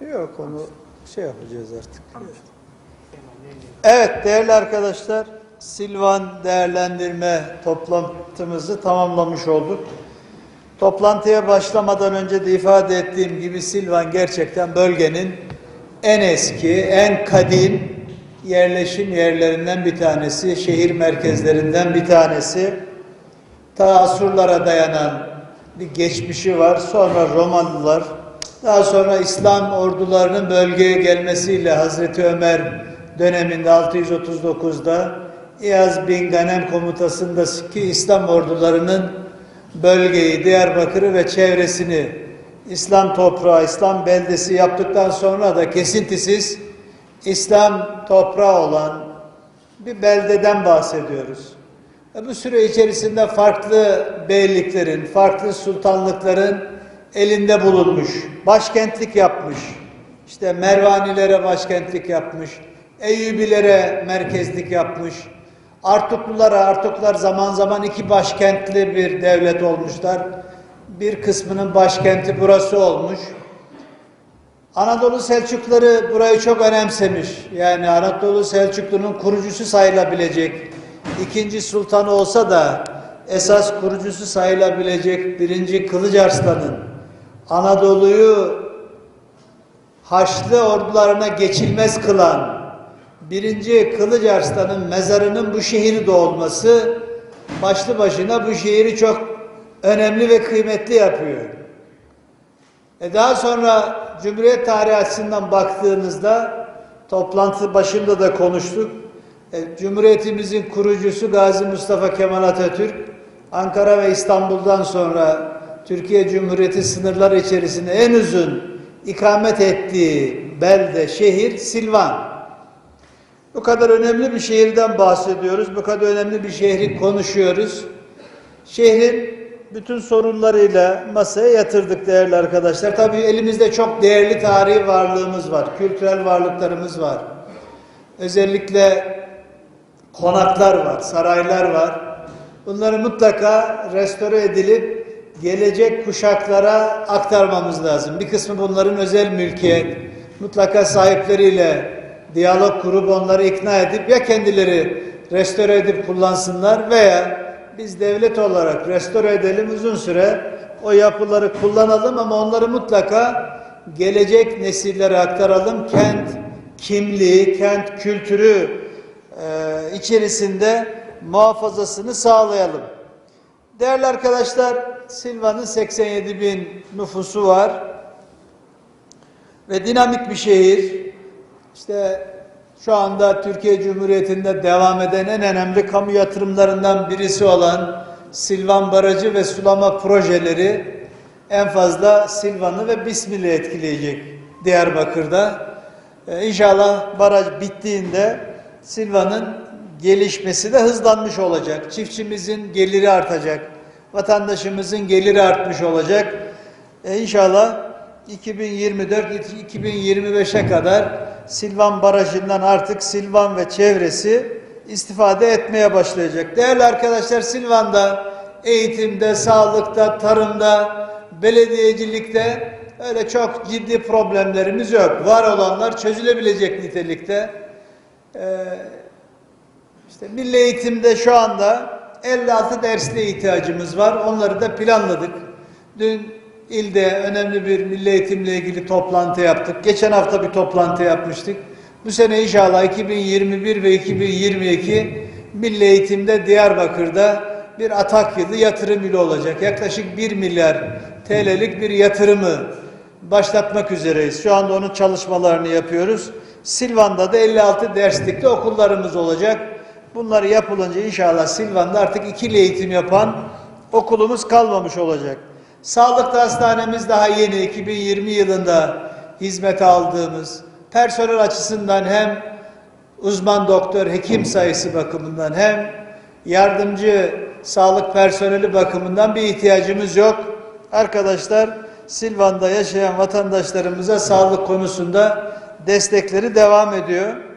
Yok onu şey yapacağız artık. Evet değerli arkadaşlar Silvan değerlendirme toplantımızı tamamlamış olduk. Toplantıya başlamadan önce de ifade ettiğim gibi Silvan gerçekten bölgenin en eski, en kadim yerleşim yerlerinden bir tanesi, şehir merkezlerinden bir tanesi. Ta Asurlara dayanan bir geçmişi var. Sonra Romalılar, daha sonra İslam ordularının bölgeye gelmesiyle Hazreti Ömer döneminde 639'da İyaz bin Ganem komutasındaki İslam ordularının bölgeyi, Diyarbakır'ı ve çevresini İslam toprağı, İslam beldesi yaptıktan sonra da kesintisiz İslam toprağı olan bir beldeden bahsediyoruz. E Bu süre içerisinde farklı beyliklerin, farklı sultanlıkların elinde bulunmuş, başkentlik yapmış. İşte Mervanilere başkentlik yapmış, Eyyubilere merkezlik yapmış. Artuklulara, Artuklar zaman zaman iki başkentli bir devlet olmuşlar. Bir kısmının başkenti burası olmuş. Anadolu Selçukları burayı çok önemsemiş. Yani Anadolu Selçuklu'nun kurucusu sayılabilecek ikinci sultanı olsa da esas kurucusu sayılabilecek birinci Kılıç Arslan'ın Anadolu'yu Haçlı ordularına geçilmez kılan birinci Kılıç Arslan'ın mezarının bu şehirde olması başlı başına bu şehri çok önemli ve kıymetli yapıyor. E daha sonra Cumhuriyet tarihi açısından baktığınızda toplantı başında da konuştuk. E, Cumhuriyetimizin kurucusu Gazi Mustafa Kemal Atatürk Ankara ve İstanbul'dan sonra Türkiye Cumhuriyeti sınırları içerisinde en uzun ikamet ettiği belde, şehir Silvan. Bu kadar önemli bir şehirden bahsediyoruz. Bu kadar önemli bir şehri konuşuyoruz. Şehrin bütün sorunlarıyla masaya yatırdık değerli arkadaşlar. Tabii elimizde çok değerli tarihi varlığımız var. Kültürel varlıklarımız var. Özellikle konaklar var, saraylar var. Bunları mutlaka restore edilip gelecek kuşaklara aktarmamız lazım. Bir kısmı bunların özel mülkiyet. Mutlaka sahipleriyle diyalog kurup onları ikna edip ya kendileri restore edip kullansınlar veya biz devlet olarak restore edelim uzun süre o yapıları kullanalım ama onları mutlaka gelecek nesillere aktaralım. Kent kimliği, kent kültürü e, içerisinde muhafazasını sağlayalım. Değerli arkadaşlar, Silvan'ın 87 bin nüfusu var ve dinamik bir şehir. İşte şu anda Türkiye Cumhuriyeti'nde devam eden en önemli kamu yatırımlarından birisi olan Silvan Barajı ve sulama projeleri en fazla Silvan'ı ve Bismil'i etkileyecek Diyarbakır'da. Ee, inşallah baraj bittiğinde Silvan'ın gelişmesi de hızlanmış olacak. Çiftçimizin geliri artacak. Vatandaşımızın geliri artmış olacak. Ee, inşallah 2024-2025'e kadar Silvan Barajı'ndan artık Silvan ve çevresi istifade etmeye başlayacak. Değerli arkadaşlar Silvan'da eğitimde, sağlıkta, tarımda, belediyecilikte öyle çok ciddi problemlerimiz yok. Var olanlar çözülebilecek nitelikte. Ee, işte milli eğitimde şu anda 56 dersli ihtiyacımız var. Onları da planladık. Dün ilde önemli bir milli eğitimle ilgili toplantı yaptık. Geçen hafta bir toplantı yapmıştık. Bu sene inşallah 2021 ve 2022 milli eğitimde Diyarbakır'da bir atak yılı yatırım yılı olacak. Yaklaşık 1 milyar TL'lik bir yatırımı başlatmak üzereyiz. Şu anda onun çalışmalarını yapıyoruz. Silvan'da da 56 derslikte okullarımız olacak. Bunlar yapılınca inşallah Silvan'da artık ikili eğitim yapan okulumuz kalmamış olacak. Sağlıkta hastanemiz daha yeni 2020 yılında hizmete aldığımız personel açısından hem uzman doktor, hekim sayısı bakımından hem yardımcı sağlık personeli bakımından bir ihtiyacımız yok. Arkadaşlar Silvan'da yaşayan vatandaşlarımıza sağlık konusunda destekleri devam ediyor.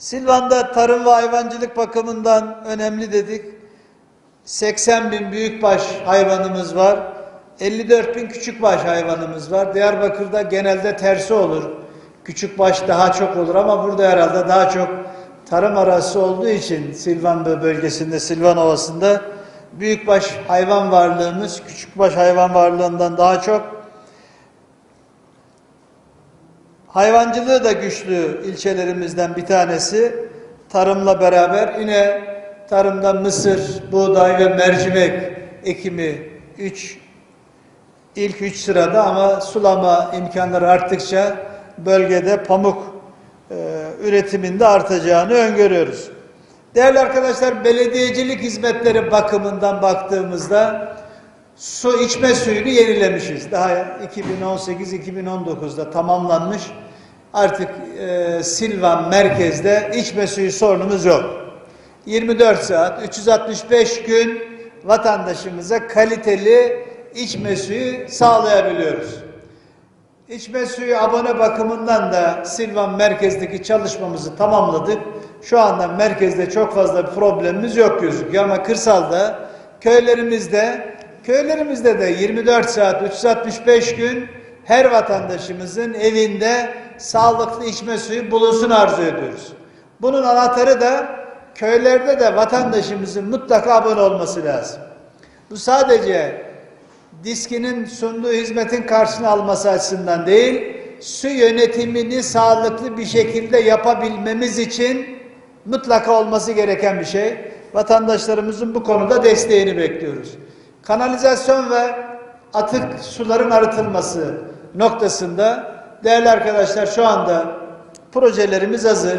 Silvan'da tarım ve hayvancılık bakımından önemli dedik. 80 bin büyükbaş hayvanımız var. 54 bin küçükbaş hayvanımız var. Diyarbakır'da genelde tersi olur. Küçükbaş daha çok olur ama burada herhalde daha çok tarım arası olduğu için Silvan bölgesinde, Silvan Ovası'nda büyükbaş hayvan varlığımız küçükbaş hayvan varlığından daha çok. Hayvancılığı da güçlü ilçelerimizden bir tanesi. Tarımla beraber yine tarımda mısır, buğday ve mercimek ekimi 3 ilk 3 sırada ama sulama imkanları arttıkça bölgede pamuk e, üretiminde artacağını öngörüyoruz. Değerli arkadaşlar belediyecilik hizmetleri bakımından baktığımızda su içme suyunu yenilemişiz. Daha 2018-2019'da tamamlanmış. Artık e, Silvan merkezde içme suyu sorunumuz yok. 24 saat, 365 gün vatandaşımıza kaliteli içme suyu sağlayabiliyoruz. İçme suyu abone bakımından da Silvan merkezdeki çalışmamızı tamamladık. Şu anda merkezde çok fazla bir problemimiz yok gözüküyor ama kırsalda, köylerimizde, köylerimizde de 24 saat, 365 gün her vatandaşımızın evinde sağlıklı içme suyu bulunsun arzu ediyoruz. Bunun anahtarı da köylerde de vatandaşımızın mutlaka abone olması lazım. Bu sadece diskinin sunduğu hizmetin karşını alması açısından değil, su yönetimini sağlıklı bir şekilde yapabilmemiz için mutlaka olması gereken bir şey. Vatandaşlarımızın bu konuda desteğini bekliyoruz. Kanalizasyon ve atık suların arıtılması noktasında değerli arkadaşlar şu anda projelerimiz hazır.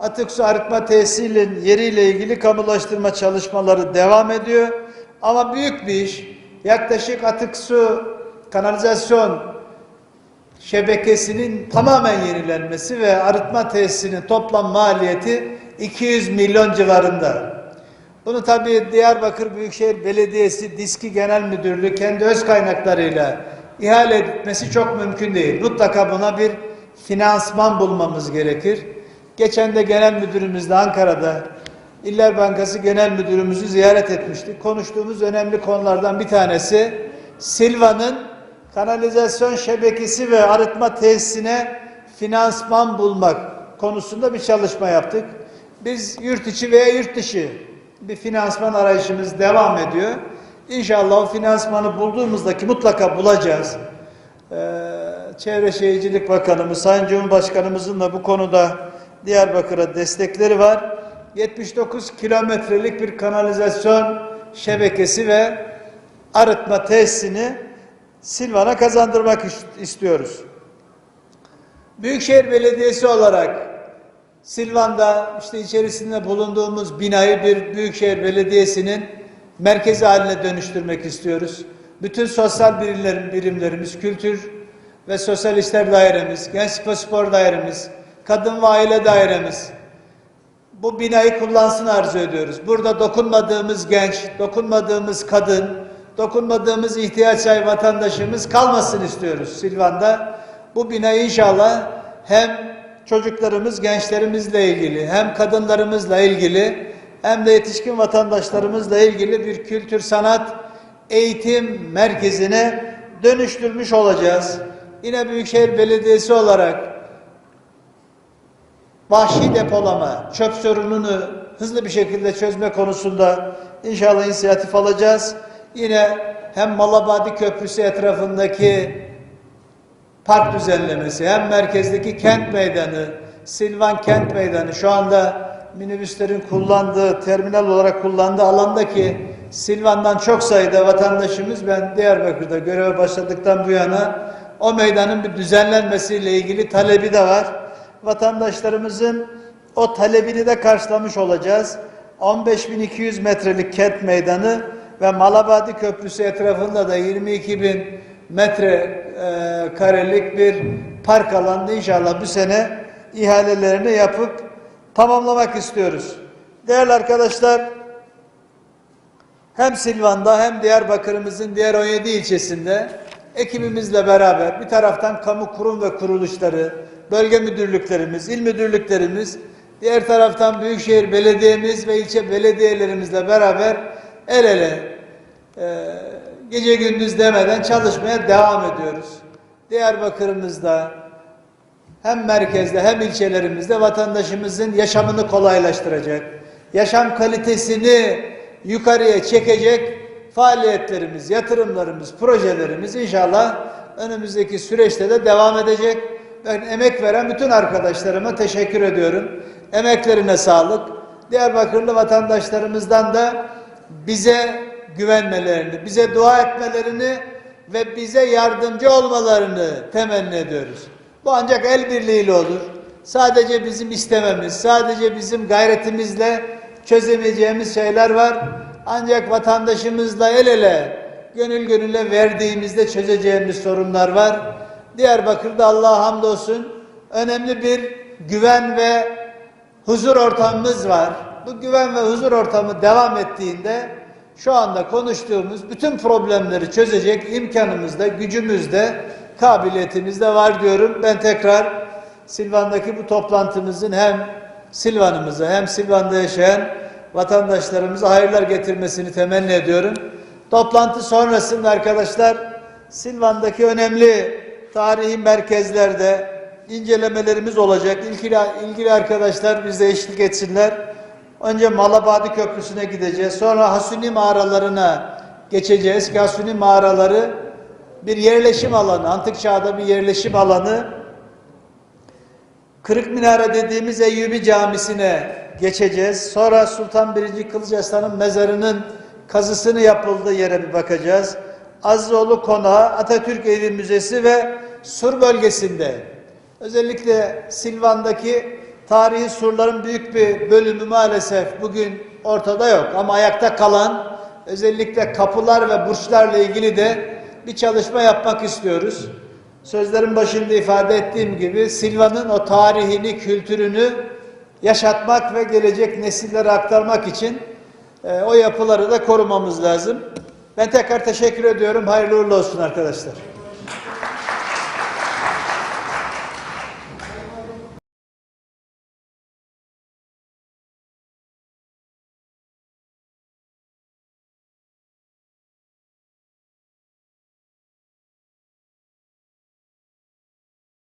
Atık su arıtma tesisinin yeriyle ilgili kamulaştırma çalışmaları devam ediyor. Ama büyük bir iş. Yaklaşık atık su kanalizasyon şebekesinin tamamen yenilenmesi ve arıtma tesisinin toplam maliyeti 200 milyon civarında. Bunu tabii Diyarbakır Büyükşehir Belediyesi Diski Genel Müdürlüğü kendi öz kaynaklarıyla ihale etmesi çok mümkün değil. Mutlaka buna bir finansman bulmamız gerekir. Geçen de genel müdürümüz de Ankara'da İller Bankası Genel Müdürümüzü ziyaret etmiştik. Konuştuğumuz önemli konulardan bir tanesi Silva'nın kanalizasyon şebekesi ve arıtma tesisine finansman bulmak konusunda bir çalışma yaptık. Biz yurt içi veya yurt dışı bir finansman arayışımız devam ediyor. İnşallah o finansmanı bulduğumuzda ki mutlaka bulacağız. Ee, Çevre Şehircilik Bakanımız, Sayın Cumhurbaşkanımızın da bu konuda Diyarbakır'a destekleri var. 79 kilometrelik bir kanalizasyon şebekesi ve arıtma tesisini Silvan'a kazandırmak istiyoruz. Büyükşehir Belediyesi olarak Silvan'da işte içerisinde bulunduğumuz binayı bir Büyükşehir Belediyesi'nin merkezi haline dönüştürmek istiyoruz. Bütün sosyal birimlerim, birimlerimiz, kültür ve sosyal işler dairemiz, gençlik ve spor dairemiz, kadın ve aile dairemiz, bu binayı kullansın arzu ediyoruz. Burada dokunmadığımız genç, dokunmadığımız kadın, dokunmadığımız ihtiyaç sahibi vatandaşımız kalmasın istiyoruz Silvan'da. Bu binayı inşallah hem çocuklarımız, gençlerimizle ilgili, hem kadınlarımızla ilgili, hem de yetişkin vatandaşlarımızla ilgili bir kültür sanat eğitim merkezine dönüştürmüş olacağız. Yine Büyükşehir Belediyesi olarak vahşi depolama, çöp sorununu hızlı bir şekilde çözme konusunda inşallah inisiyatif alacağız. Yine hem Malabadi Köprüsü etrafındaki park düzenlemesi, hem merkezdeki kent meydanı, Silvan Kent Meydanı şu anda minibüslerin kullandığı, terminal olarak kullandığı alandaki Silvan'dan çok sayıda vatandaşımız ben Diyarbakır'da göreve başladıktan bu yana o meydanın bir düzenlenmesiyle ilgili talebi de var vatandaşlarımızın o talebini de karşılamış olacağız. 15.200 metrelik kent meydanı ve Malabadi Köprüsü etrafında da 22.000 metre e, karelik bir park alanı inşallah bu sene ihalelerini yapıp tamamlamak istiyoruz. Değerli arkadaşlar, hem Silvan'da hem Diyarbakır'ımızın diğer 17 ilçesinde ekibimizle beraber bir taraftan kamu kurum ve kuruluşları, bölge müdürlüklerimiz, il müdürlüklerimiz, diğer taraftan Büyükşehir Belediyemiz ve ilçe belediyelerimizle beraber el ele e, gece gündüz demeden çalışmaya devam ediyoruz. Diyarbakır'ımızda hem merkezde hem ilçelerimizde vatandaşımızın yaşamını kolaylaştıracak, yaşam kalitesini yukarıya çekecek faaliyetlerimiz, yatırımlarımız, projelerimiz inşallah önümüzdeki süreçte de devam edecek. Ben emek veren bütün arkadaşlarıma teşekkür ediyorum. Emeklerine sağlık. Diyarbakırlı vatandaşlarımızdan da bize güvenmelerini, bize dua etmelerini ve bize yardımcı olmalarını temenni ediyoruz. Bu ancak el birliğiyle olur. Sadece bizim istememiz, sadece bizim gayretimizle çözemeyeceğimiz şeyler var. Ancak vatandaşımızla el ele, gönül gönüle verdiğimizde çözeceğimiz sorunlar var. Diyarbakır'da Allah'a hamdolsun önemli bir güven ve huzur ortamımız var. Bu güven ve huzur ortamı devam ettiğinde şu anda konuştuğumuz bütün problemleri çözecek imkanımız da, gücümüz de, kabiliyetimiz de var diyorum. Ben tekrar Silvan'daki bu toplantımızın hem Silvan'ımıza hem Silvan'da yaşayan vatandaşlarımıza hayırlar getirmesini temenni ediyorum. Toplantı sonrasında arkadaşlar Silvan'daki önemli tarihi merkezlerde incelemelerimiz olacak. İlgili, ilgili arkadaşlar bize eşlik etsinler. Önce Malabadi Köprüsü'ne gideceğiz. Sonra Hasuni mağaralarına geçeceğiz. Hasuni mağaraları bir yerleşim alanı, antik çağda bir yerleşim alanı. Kırık Minare dediğimiz Eyyubi Camisi'ne geçeceğiz. Sonra Sultan 1. Kılıçarslan'ın mezarının kazısını yapıldığı yere bir bakacağız. Azizoğlu Konağı, Atatürk Evi Müzesi ve Sur bölgesinde özellikle Silvan'daki tarihi surların büyük bir bölümü maalesef bugün ortada yok. Ama ayakta kalan özellikle kapılar ve burçlarla ilgili de bir çalışma yapmak istiyoruz. Sözlerin başında ifade ettiğim gibi Silvan'ın o tarihini, kültürünü yaşatmak ve gelecek nesillere aktarmak için e, o yapıları da korumamız lazım. Ben tekrar teşekkür ediyorum. Hayırlı uğurlu olsun arkadaşlar.